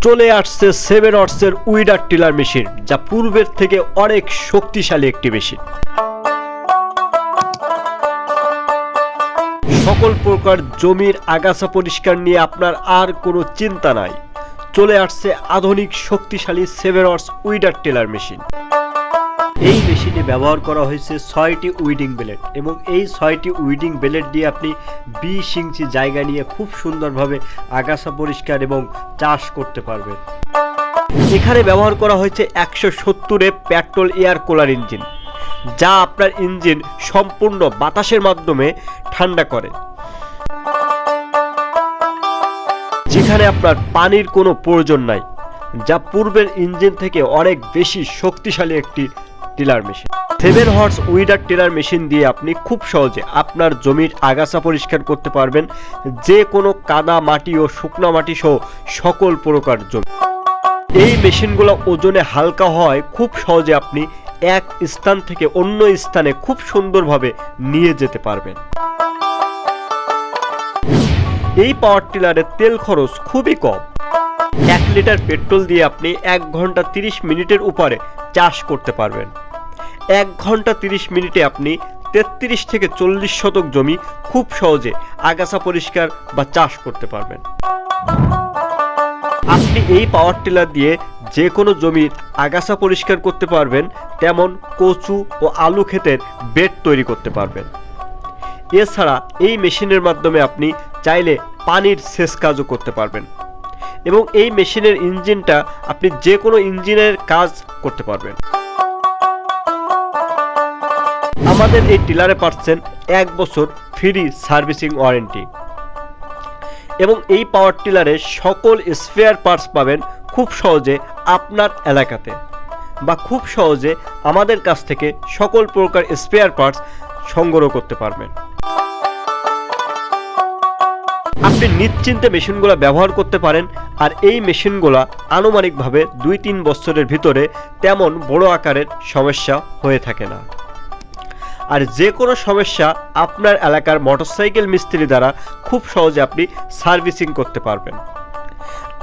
চলে আসছে সেভেন অর্সের উইডার টিলার মেশিন যা পূর্বের থেকে অনেক শক্তিশালী একটি মেশিন সকল প্রকার জমির আগাছা পরিষ্কার নিয়ে আপনার আর কোনো চিন্তা নাই। চলে আসছে আধুনিক শক্তিশালী seven horse weeder tiller machine এই মেশিনে ব্যবহার করা হয়েছে ছয়টি উইডিং ব্লেড এবং এই ছয়টি উইডিং ব্লেড দিয়ে আপনি বিশ ইঞ্চি জায়গা নিয়ে খুব সুন্দরভাবে আগাছা পরিষ্কার এবং চাষ করতে পারবেন। এখানে ব্যবহার করা হয়েছে একশো সত্তরে পেট্রোল এয়ার কুলার ইঞ্জিন যা আপনার ইঞ্জিন সম্পূর্ণ বাতাসের মাধ্যমে ঠান্ডা করে। যেখানে আপনার পানির কোনো প্রয়োজন নাই, যা পূর্বের ইঞ্জিন থেকে অনেক বেশি শক্তিশালী একটি tiller machine. Seven horse weeder tiller machine দিয়ে আপনি খুব সহজে আপনার জমির আগাছা পরিষ্কার করতে পারবেন। যে কোনো কাদা মাটি ও শুকনা মাটি সহ সকল প্রকার জমি। এই মেশিনগুলো ওজনে হালকা হয়, খুব সহজে আপনি এক স্থান থেকে অন্য স্থানে খুব সুন্দরভাবে নিয়ে যেতে পারবেন। এই পাওয়ার টিলারের তেল খরচ খুবই কম। এক লিটার পেট্রোল দিয়ে আপনি এক ঘণ্টা তিরিশ মিনিটের উপরে চাষ করতে পারবেন। এক ঘণ্টা তিরিশ মিনিটে আপনি তেত্রিশ থেকে চল্লিশ শতক জমি খুব সহজে আগাছা পরিষ্কার বা চাষ করতে পারবেন। আপনি এই পাওয়ার টিলার দিয়ে যে কোনো জমির আগাছা পরিষ্কার করতে পারবেন, তেমন কচু ও আলু ক্ষেতের বেড তৈরি করতে পারবেন। এছাড়া এই মেশিনের মাধ্যমে আপনি চাইলে পানির সেচ কাজও করতে পারবেন এবং এই মেশিনের ইঞ্জিনটা আপনি যে কোনো ইঞ্জিনের কাজ করতে পারবেন। আমাদের এই টিলারে পাচ্ছেন এক বছর ফ্রি সার্ভিসিং ওয়ারেন্টি। এবং এই পাওয়ার টিলারে সকল স্পেয়ার পার্টস পাবেন খুব সহজে আপনার এলাকাতে বা খুব সহজে আমাদের কাছ থেকে সকল প্রকার স্পেয়ার পার্টস সংগ্রহ করতে পারবেন। আপনি নিশ্চিন্তে মেশিনগুলো ব্যবহার করতে পারেন আর এই মেশিনগুলো আনুমানিকভাবে দুই তিন বছরের ভিতরে তেমন বড় আকারের সমস্যা হয়ে থাকে না। আর যে কোনো সমস্যা আপনার এলাকার মোটরসাইকেল মিস্ত্রি দ্বারা খুব সহজে আপনি সার্ভিসিং করতে পারবেন।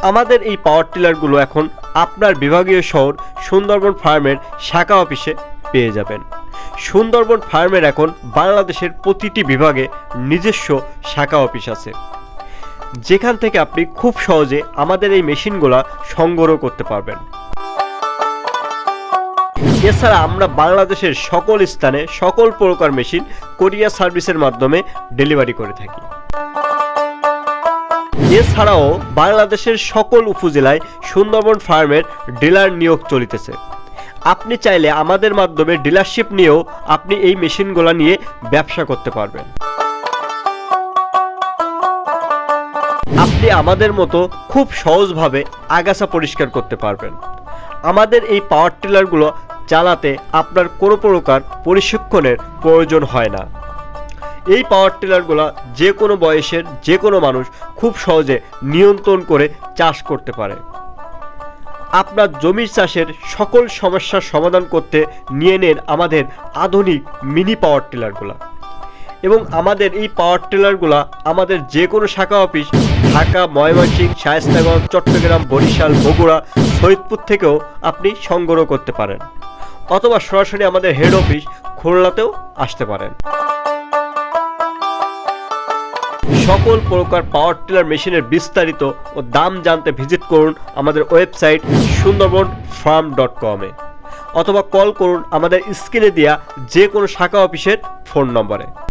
আমাদের এই পাওয়ার টিলারগুলো এখন আপনার বিভাগীয় শহর সুন্দরবন ফার্মের শাখা অফিসে পেয়ে যাবেন। সুন্দরবন ফার্মের এখন বাংলাদেশের প্রতিটি বিভাগে নিজস্ব শাখা অফিস আছে। যেখান থেকে আপনি খুব সহজে আমাদের এই মেশিনগুলো সংগ্রহ করতে পারবেন। এছাড়া আমরা বাংলাদেশের সকল স্থানে সকল প্রকার মেশিন কোরিয়ার সার্ভিসের মাধ্যমে ডেলিভারি করে থাকি। এছাড়াও বাংলাদেশের সকল উপজেলায় সুন্দরবন ফার্মের ডিলার নিয়োগ চলিতেছে। আপনি চাইলে আমাদের মাধ্যমে ডিলারশিপ নিয়েও আপনি এই মেশিনগুলো নিয়ে ব্যবসা করতে পারবেন। আপনি আমাদের মতো খুব সহজভাবে আগাছা পরিষ্কার করতে পারবেন। আমাদের এই পাওয়ার টিলারগুলো চালাতে আপনার কোনো প্রকার প্রশিক্ষণের প্রয়োজন হয় না। এই পাওয়ার টিলারগুলো যে কোনো বয়সের যে কোনো মানুষ খুব সহজে নিয়ন্ত্রণ করে চাষ করতে পারে। আপনার জমির চাষের সকল সমস্যার সমাধান করতে নিয়ে নেন আমাদের আধুনিক মিনি পাওয়ার টিলারগুলো এবং আমাদের এই পাওয়ার টিলারগুলো আমাদের যে কোনো শাখা অফিস ঢাকা, ময়মনসিংহ, শায়স্তাগঞ্জ, চট্টগ্রাম, বরিশাল, বগুড়া ফরিদপুর থেকেও আপনি সংগ্রহ করতে পারেন। অথবা সরাসরি আমাদের হেড অফিস খুলনাতেও আসতে পারেন। সকল প্রকার পাওয়ার টিলার মেশিনের বিস্তারিত ও দাম জানতে ভিজিট করুন আমাদের ওয়েবসাইট সুন্দরবন ফার্ম ডট কমে অথবা কল করুন আমাদের স্ক্রিনে দেওয়া যে কোনো শাখা অফিসের ফোন নম্বরে